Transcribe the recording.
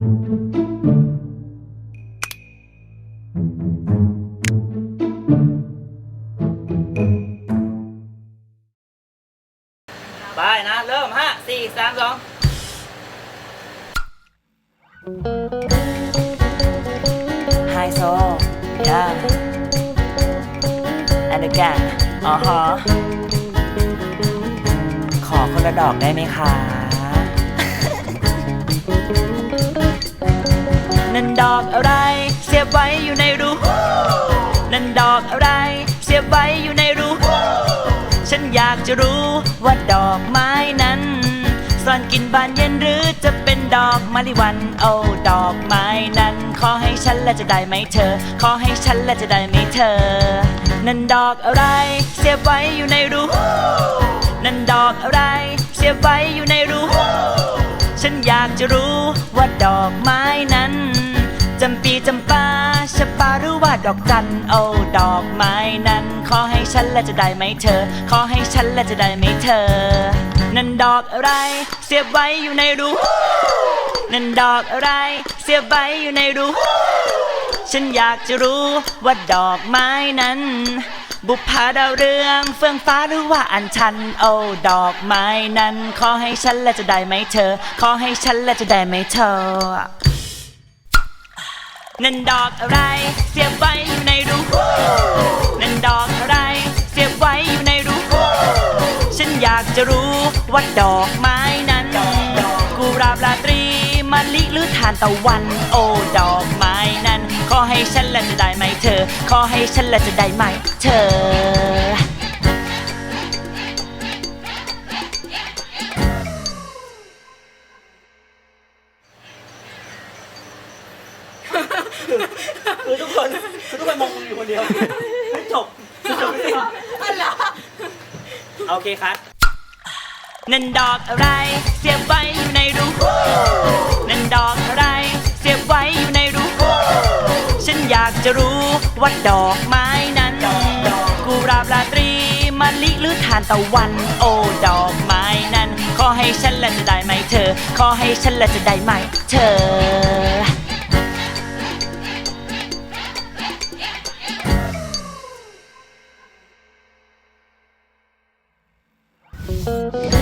ไปนะ เริ่มห้าสี่สามสองไฮโซ yeah and again อ๋อฮะขอคนละดอกได้ไหมคะ ดอกอะไร เสียบไว้อยู่ในรูนั่นดอกอะไร เสียบไว้อยู่ในรูฉันอยากจะรู้ว่าดอกไม้นั้นซ่อนกลินบานเย็นหรือจะเป็นดอกมะลิวันโอ้ดอกไม้นั้น ขอให้ฉันและจะได้ไหมเธอ ขอให้ฉันและจะได้ไหมเธอ นั่นดอกอะไร เสียบไว้อยู่ในรูนั่นดอกอะไร เสียบไว้อยู่ในรูฉันอยากจะรู้ว่าดอกไม้นั้น จำปีจำปาชะปาหรือว่าดอกจันโอ้ดอกไม้นั้น ขอให้ฉันและจะได้ไหมเธอ ขอให้ฉันและจะได้ไหมเธอ นั่นดอกอะไร เสียบไว้อยู่ในรูนั่นดอกอะไร เสียบไว้อยู่ในรูฉันอยากจะรู้ว่าดอกไม้นั้น บุพผาดาวเรืองเฟื่องฟ้าหรือว่าอัญชัน โอ้ดอกไม้นั้น ขอให้ฉันและจะได้ไหมเธอ ขอให้ฉันและจะได้ไหมเธอ นั่นดอกอะไร เสียบไว้อยู่ในรูนั่นดอกอะไร เสียบไว้อยู่ในรูฉันอยากจะรู้ว่าดอกไม้นั้นกูราบราตรีมะลิหรือทานตะวัน โอ้ดอกไม้นั้น ขอให้ฉันและจะได้ไหมเธอ ขอให้ฉันและจะได้ไหมเธอ คือทุกคนคือทุกคนมองมึงอยู่คนเดียวไม่จบจบไม่ได้โอเคครับนั่นดอกอะไร เสียบไว้อยู่ในรูนั่นดอกอะไร เสียบไว้อยู่ในรูฉันอยากจะรู้ว่าดอกไม้นั้นกุหลาบราตรีมะลิหรือทานตะวัน โอ้ดอกไม้นั้น ขอให้ฉันและจะได้ไหมเธอ ขอให้ฉันและจะได้ไหมเธอ Música